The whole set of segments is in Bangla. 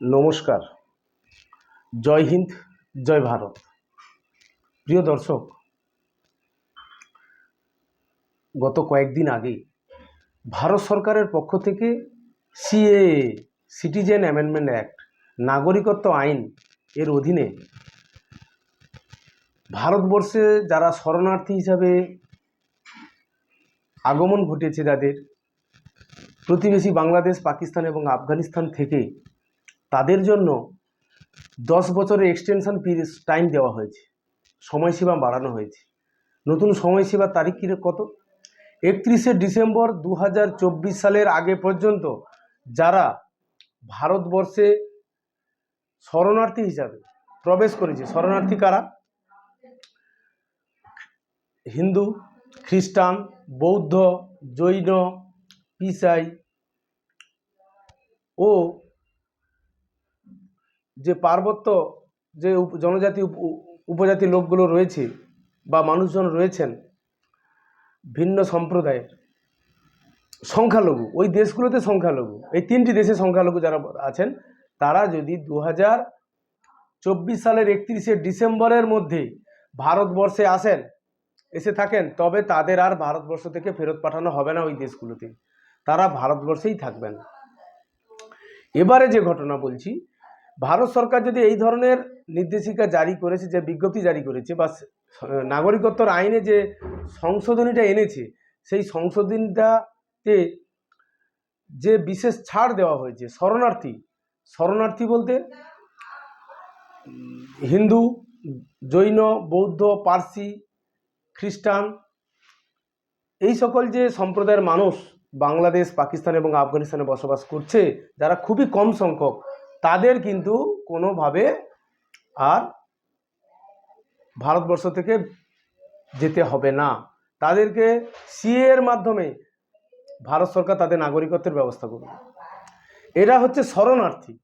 নমস্কার। জয় হিন্দ, জয় ভারত। প্রিয় দর্শক, গত কয়েকদিন আগে ভারত সরকারের পক্ষ থেকে সিএ সিটিজেন অ্যামেন্ডমেন্ট অ্যাক্ট, নাগরিকত্ব আইন এর অধীনে ভারতবর্ষে যারা শরণার্থী হিসাবে আগমন ঘটেছে, যাদের প্রতিবেশী বাংলাদেশ, পাকিস্তান এবং আফগানিস্তান থেকে তাদের জন্য দশ বছরের এক্সটেনশন পিরিয়ড টাইম দেওয়া হয়েছে। সময়সীমা বাড়ানো হয়েছে। নতুন সময়সীমার তারিখ কী কত? একত্রিশে ডিসেম্বর দু হাজার চব্বিশ সালের আগে পর্যন্ত যারা ভারতবর্ষে শরণার্থী হিসাবে প্রবেশ করেছে, শরণার্থী কারা? হিন্দু, খ্রিস্টান, বৌদ্ধ, জৈন, পিসাই ও যে পার্বত্য যে জনজাতি উপ- উপ- উপজাতি লোকগুলো রয়েছে বা মানুষজন রয়েছেন, ভিন্ন সম্প্রদায়ের সংখ্যালঘু, ওই দেশগুলোতে সংখ্যালঘু, এই তিনটি দেশে সংখ্যালঘু যারা আছেন, তারা যদি দু হাজার চব্বিশ সালের একত্রিশে ডিসেম্বরের মধ্যে ভারতবর্ষে আসেন, এসে থাকেন, তবে তাদের আর ভারতবর্ষ থেকে ফেরত পাঠানো হবে না ওই দেশগুলোতে। তারা ভারতবর্ষেই থাকবেন। এবারে যে ঘটনা বলছি ভারত সরকার যদি এই ধরনের নির্দেশিকা জারি করেছে, যে বিজ্ঞপ্তি জারি করেছে, বা নাগরিকত্বর আইনে যে সংশোধনীটা এনেছে, সেই সংশোধনীটাতে যে বিশেষ ছাড় দেওয়া হয়েছে, শরণার্থী শরণার্থী বলতে হিন্দু, জৈন, বৌদ্ধ, পার্সি, খ্রিস্টান, এই সকল যে সম্প্রদায়ের মানুষ বাংলাদেশ, পাকিস্তান এবং আফগানিস্তানে বসবাস করছে, যারা খুবই কম সংখ্যক তাদের কিন্তু কোনোভাবে আর ভারতবর্ষ থেকে যেতে হবে না। তাদেরকে সিএ এর মাধ্যমে ভারত সরকার তাদের নাগরিকত্বের ব্যবস্থা করবে। এরা হচ্ছে শরণার্থী।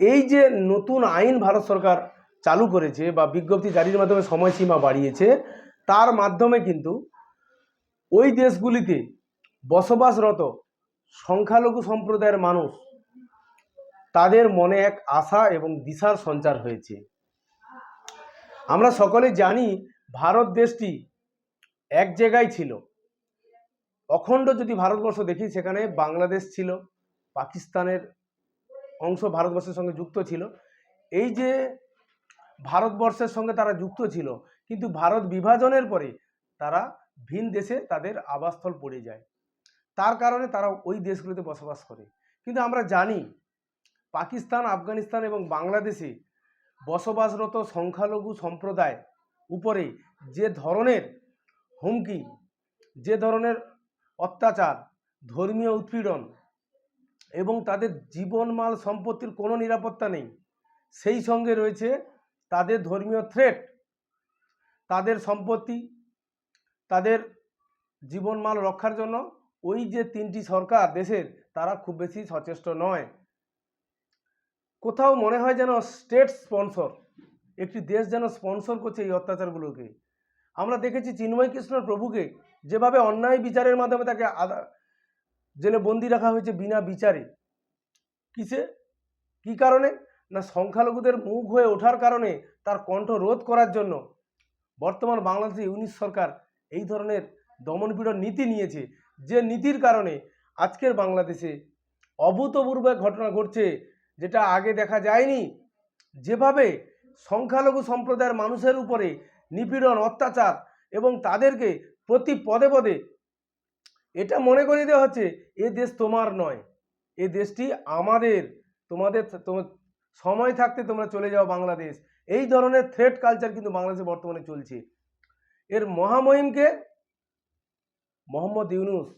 এই যে নতুন আইন ভারত সরকার চালু করেছে বা বিজ্ঞপ্তি জারির মাধ্যমে সময়সীমা বাড়িয়েছে, তার মাধ্যমে কিন্তু ওই দেশগুলিতে বসবাসরত সংখ্যালঘু সম্প্রদায়ের মানুষ তাদের মনে এক আশা এবং দিশার সঞ্চার হয়েছে। আমরা সকলে জানি ভারত দেশটি এক জায়গায় ছিল। অখণ্ড যদি ভারতবর্ষ দেখি, সেখানে বাংলাদেশ ছিল, পাকিস্তানের অংশ ভারতবর্ষের সঙ্গে যুক্ত ছিল। এই যে ভারতবর্ষের সঙ্গে তারা যুক্ত ছিল, কিন্তু ভারত বিভাজনের পরে তারা ভিন দেশে তাদের আবাসস্থল পড়ে যায়। তার কারণে তারা ওই দেশগুলোতে বসবাস করে। কিন্তু আমরা জানি পাকিস্তান, আফগানিস্তান এবং বাংলাদেশে বসবাসরত সংখ্যালঘু সম্প্রদায় উপরে যে ধরনের হুমকি, যে ধরনের অত্যাচার, ধর্মীয় উৎপীড়ন এবং তাদের জীবনমাল সম্পত্তির কোনো নিরাপত্তা নেই, সেই সঙ্গে রয়েছে তাদের ধর্মীয় থ্রেট তাদের সম্পত্তি, তাদের জীবনমাল রক্ষার জন্য। ওই যে তিনটি সরকার দেশের, তারা খুব বেশি সচেষ্ট নয়। কোথাও মনে হয় যেন স্টেট স্পন্সর একটি দেশ যেন স্পন্সর করছে এই অত্যাচারগুলোকে। আমরা দেখেছি চিন্ময় কৃষ্ণ প্রভুকে যেভাবে অন্যায় বিচারের মাধ্যমে তাকে আদা জেলে বন্দি রাখা হয়েছে বিনা বিচারে। কিসে? কি কারণে? না সংখ্যালঘুদের মুখ হয়ে ওঠার কারণে তার কণ্ঠ রোধ করার জন্য। বর্তমান বাংলাদেশে ইউনিশ সরকার এই ধরনের দমনপীড়ন নীতি নিয়েছে। যে নীতির কারণে আজকের বাংলাদেশে অভূতপূর্ব ঘটনা ঘটছে যেটা আগে দেখা যায়নি, যেভাবে সংখ্যালঘু সম্প্রদায়ের মানুষের উপরে নিপীড়ন, অত্যাচার এবং তাদেরকে প্রতি পদে পদে এটা মনে করিয়ে দেওয়া হচ্ছে, এ দেশ তোমার নয়। এ দেশটি আমাদের, তোমাদের সময় থাকতে তোমরা চলে যাও বাংলাদেশ। এই ধরনের থ্রেট কালচার কিন্তু বাংলাদেশে বর্তমানে চলছে। এর মহামহিমকে মোহাম্মদ ইউনুস,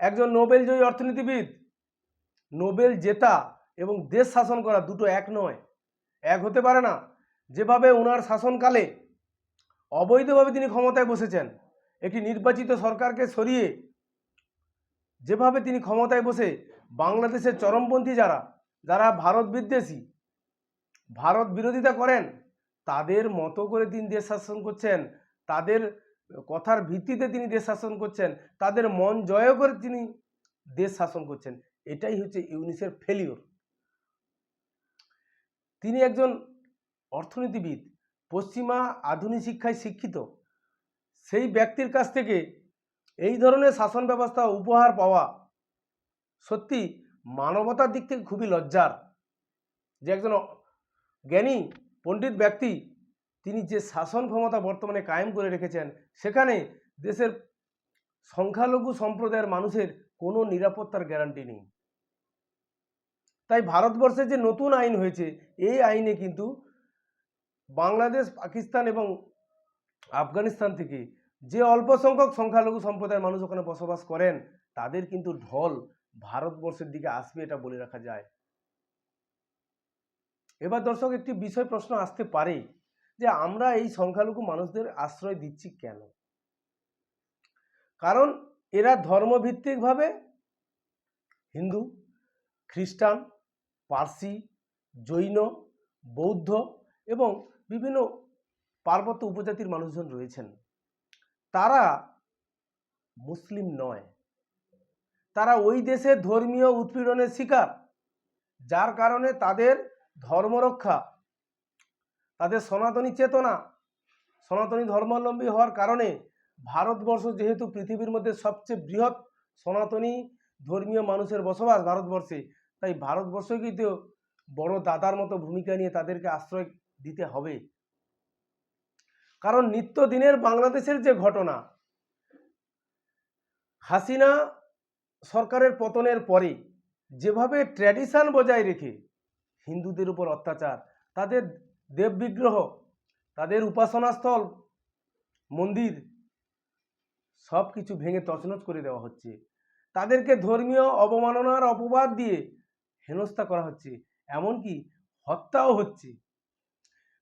একজন নোবেল জয়ী অর্থনীতিবিদ, নোবেল জেতা এবং দেশ শাসন করা দুটো এক নয়। এক হতে পারে না। যেভাবে ওনার শাসনকালে অবৈধভাবে তিনি ক্ষমতায় বসেছেন, একটি নির্বাচিত সরকারকে সরিয়ে যেভাবে তিনি ক্ষমতায় বসে বাংলাদেশের চরমপন্থী যারা যারা ভারত বিদ্বেষী, ভারত বিরোধিতা করেন, তাদের মতো করে তিনি দেশ শাসন করছেন, তাদের কথার ভিত্তিতে তিনি দেশ শাসন করছেন, তাদের মন জয় করে তিনি দেশ শাসন করছেন। এটাই হচ্ছে ইউনিসের ফেলিওর তিনি একজন অর্থনীতিবিদ, পশ্চিমা আধুনিক শিক্ষায় শিক্ষিত। সেই ব্যক্তির কাছ থেকে এই ধরনের শাসন ব্যবস্থা উপহার পাওয়া সত্যি মানবতার দিক থেকে খুবই লজ্জার। যে একজন জ্ঞানী, পণ্ডিত ব্যক্তি, তিনি যে শাসন ক্ষমতা বর্তমানে কায়েম করে রেখেছেন, সেখানে দেশের সংখ্যালঘু সম্প্রদায়ের মানুষের কোনো নিরাপত্তার গ্যারান্টি নেই। তাই ভারতবর্ষে যে নতুন আইন হয়েছে, এই আইনে কিন্তু বাংলাদেশ, পাকিস্তান এবং আফগানিস্তান থেকে যে অল্প সংখ্যক সংখ্যালঘু সম্প্রদায়ের মানুষ ওখানে বসবাস করেন, তাদের কিন্তু ঢল ভারতবর্ষের দিকে আসবে এটা বলে রাখা যায়। এবার দর্শক, একটি বিষয় প্রশ্ন আসতে পারে যে আমরা এই সংখ্যালঘু মানুষদের আশ্রয় দিচ্ছি কেন? কারণ এরা ধর্মভিত্তিকভাবে হিন্দু, খ্রিস্টান পার্সি, জৈন, বৌদ্ধ এবং বিভিন্ন পার্বত্য উপজাতির মানুষজন রয়েছেন। তারা মুসলিম নয়। তারা ওই দেশে ধর্মীয় উৎপীড়নের শিকার, যার কারণে তাদের ধর্মরক্ষা তাদের সনাতনী চেতনা, সনাতনী ধর্মাবলম্বী হওয়ার কারণে ভারতবর্ষ যেহেতু পৃথিবীর মধ্যে সবচেয়ে বৃহৎ সনাতনী ধর্মীয় মানুষের বসবাস ভারতবর্ষে তাই ভারতবর্ষকে কিন্তু বড় দাদার মতো ভূমিকা নিয়ে তাদেরকে আশ্রয় দিতে হবে। কারণ নিত্যদিনের বাংলাদেশের যে ঘটনা, হাসিনা সরকারের পতনের পরে যেভাবে ট্র্যাডিশন বজায় রেখে হিন্দুদের উপর অত্যাচার, তাদের দেব বিগ্রহ, তাদের উপাসনাস্থল, মন্দির সব কিছু ভেঙে তছনছ করে দেওয়া হচ্ছে। তাদেরকে ধর্মীয় অবমাননার অপবাদ দিয়ে হেনস্থা করা হচ্ছে, এমনকি হত্যাও হচ্ছে।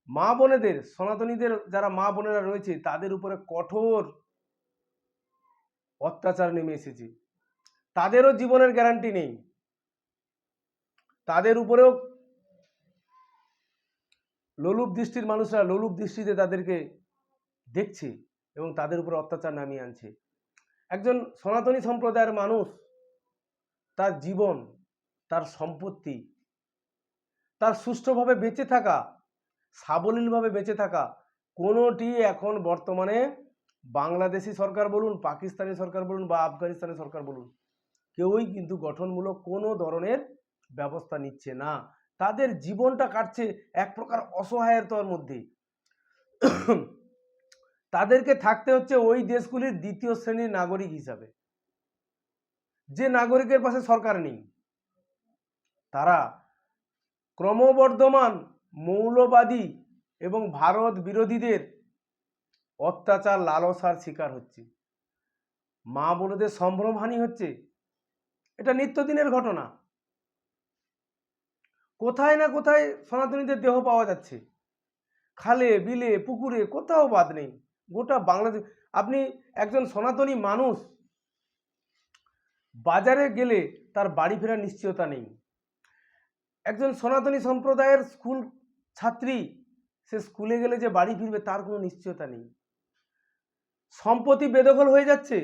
মা বোনেদের, সনাতনীদের যারা মা বোনেরা রয়েছে, তাদের উপরে কঠোর অত্যাচার নেমে এসেছে। তাদেরও জীবনের গ্যারান্টি নেই। তাদের উপরেও লোলুপ দৃষ্টির মানুষরা লোলুপ দৃষ্টিতে তাদেরকে দেখছে এবং তাদের উপর অত্যাচার নামিয়ে আনছে। একজন সনাতনী সম্প্রদায়ের মানুষ তার জীবন তার সম্পত্তি। তার সুষ্ঠুভাবে বেঁচে থাকা, সাবলীলভাবে বেঁচে থাকা কোনোটি এখন বর্তমানে বাংলাদেশি সরকার বলুন, পাকিস্তানি সরকার বলুন বা আফগানিস্তানি সরকার বলুন, কেউই কিন্তু গঠনমূলক কোনো ধরনের ব্যবস্থা নিচ্ছে না। তাদের জীবনটা কাটছে এক প্রকার অসহায়তার মধ্যে। তাদেরকে থাকতে হচ্ছে ওই দেশগুলির দ্বিতীয় শ্রেণির নাগরিক হিসাবে। যে নাগরিকের পাশে সরকার নেই। তারা ক্রমবর্ধমান মৌলবাদী এবং ভারত বিরোধীদের অত্যাচার লালসার শিকার হচ্ছে। মা বোনদের সম্ভ্রমহানি হচ্ছে। এটা নিত্যদিনের ঘটনা। কোথায় না কোথায় সনাতনীদের দেহ পাওয়া যাচ্ছে। খালে, বিলে, পুকুরে কোথাও বাদ নেই। গোটা বাংলাদেশ আপনি একজন সনাতনী মানুষ, বাজারে গেলে তার বাড়ি ফেরার নিশ্চয়তা নেই। একজন সনাতনী সম্প্রদায়ের স্কুল ছাত্রী, সে স্কুলে গেলে যে বাড়ি ফিরবে তার কোনো নিশ্চয়তা নেই। সম্পত্তি বেদখল হয়ে যাচ্ছে,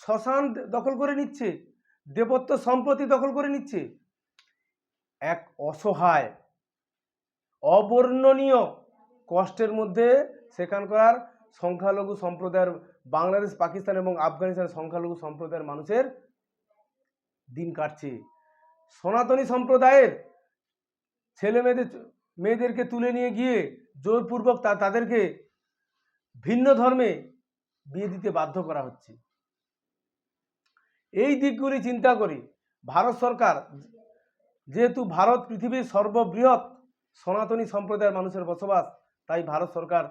শ্মশান দখল করে নিচ্ছে, দেবত্ব সম্পত্তি দখল করে নিচ্ছে। এক অসহায়, অবর্ণনীয় কষ্টের মধ্যে সেখানকার সংখ্যালঘু সম্প্রদায়ের বাংলাদেশ, পাকিস্তান এবং আফগানিস্তানের সংখ্যালঘু সম্প্রদায়ের মানুষের দিন কাটছে। সনাতনী সম্প্রদায়ের ছেলে মেয়েদের, মেয়েদেরকে তুলে নিয়ে গিয়ে জোরপূর্বক তা, তাদেরকে ভিন্ন ধর্মে বিয়ে দিতে বাধ্য করা হচ্ছে। এই দিকগুলি চিন্তা করি ভারত সরকার যেহেতু ভারত পৃথিবীর সর্ববৃহৎ সনাতনী সম্প্রদায়ের মানুষের বসবাস, তাই ভারত সরকার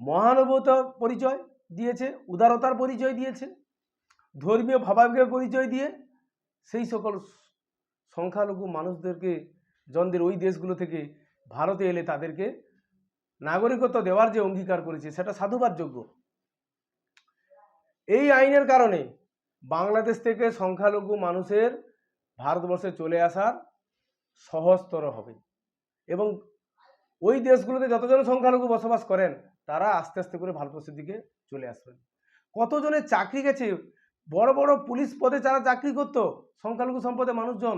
মহানুভূতার পরিচয় দিয়েছে, উদারতার পরিচয় দিয়েছে, ধর্মীয় ভাবাবেগের পরিচয় দিয়ে সেই সকল সংখ্যালঘু মানুষদেরকে, জনদের ওই দেশগুলো থেকে ভারতে এলে তাদেরকে নাগরিকত্ব দেওয়ার যে অঙ্গীকার করেছে, সেটা সাধুবাদযোগ্য। এই আইনের কারণে বাংলাদেশ থেকে সংখ্যালঘু মানুষের ভারতবর্ষে চলে আসার সহজতর হবে এবং ওই দেশগুলোতে যতজন সংখ্যালঘু বসবাস করেন, তারা আস্তে আস্তে করে ভারতবর্ষের দিকে চলে আসবেন। কতজনের চাকরি গেছে? বড় বড় পুলিশ পদে যারা চাকরি করত, সংখ্যালঘু সম্পদের মানুষজন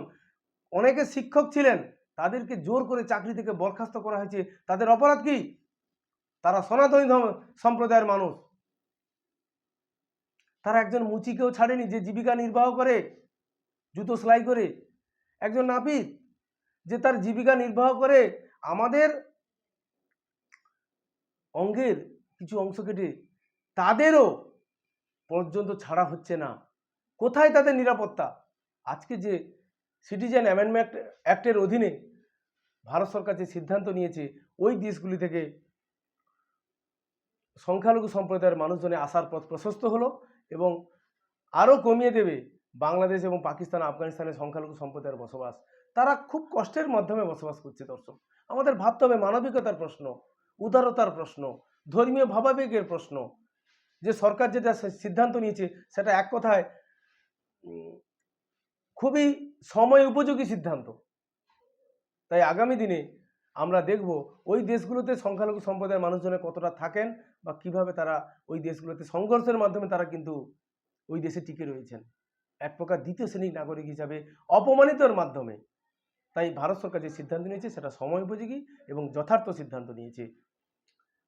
অনেকে শিক্ষক ছিলেন, তাদেরকে জোর করে চাকরি থেকে বরখাস্ত করা হয়েছে। তাদের অপরাধ কি? তারা সনাতনী সম্প্রদায়ের মানুষ। তারা একজন মুচিকেও ছাড়েনি যে জীবিকা নির্বাহ করে, জুতো সেলাই করে। একজন নাপিত যে তার জীবিকা নির্বাহ করে, আমাদের অঙ্গের কিছু অংশ কেটে তাদেরও পর্যন্ত ছাড়া হচ্ছে না। কোথায় তাদের নিরাপত্তা? আজকে যে সিটিজেন অ্যামেন্ডমেন্ট অ্যাক্টের অধীনে ভারত সরকার যে সিদ্ধান্ত নিয়েছে, ওই দেশগুলি থেকে সংখ্যালঘু সম্প্রদায়ের মানুষজনে আসার পথ প্রশস্ত হলো এবং আরও কমিয়ে দেবে বাংলাদেশ এবং পাকিস্তান, আফগানিস্তানের সংখ্যালঘু সম্প্রদায়ের বসবাস। তারা খুব কষ্টের মাধ্যমে বসবাস করছে দর্শক। আমাদের ভাবতে হবে মানবিকতার প্রশ্ন, উদারতার প্রশ্ন, ধর্মীয় ভাবাবেগের প্রশ্ন। যে সরকার যেটা সিদ্ধান্ত নিয়েছে, সেটা এক কথায় খুবই সময় উপযোগী সিদ্ধান্ত। তাই আগামী দিনে আমরা দেখব ওই দেশগুলোতে সংখ্যালঘু সম্প্রদায়ের মানুষজনের কতটা থাকেন বা কীভাবে তারা ওই দেশগুলোতে সংঘর্ষের মাধ্যমে তারা কিন্তু ওই দেশে টিকে রয়েছেন। এক প্রকার দ্বিতীয় শ্রেণির নাগরিক হিসাবে অপমানিতর মাধ্যমে। তাই ভারত সরকার যে সিদ্ধান্ত নিয়েছে সেটা সময় উপযোগী এবং যথার্থ সিদ্ধান্ত নিয়েছে।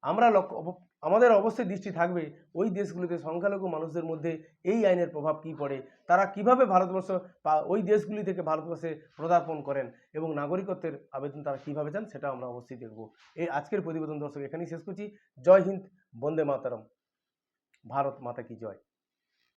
আমরা লক্ষ্য আমাদের অবশ্যই দৃষ্টি থাকবে ওই দেশগুলিতে সংখ্যালঘু মানুষদের মধ্যে এই আইনের প্রভাব কী পড়ে, তারা কীভাবে ভারতবর্ষ ওই দেশগুলি থেকে ভারতবর্ষে প্রদার্পণ করেন এবং নাগরিকত্বের আবেদন তারা কীভাবে চান সেটা আমরা অবশ্যই দেখব। এই আজকের প্রতিবেদন দর্শক এখানেই শেষ করছি। জয় হিন্দ, বন্দে মাতারম। ভারত মাতা কি জয়।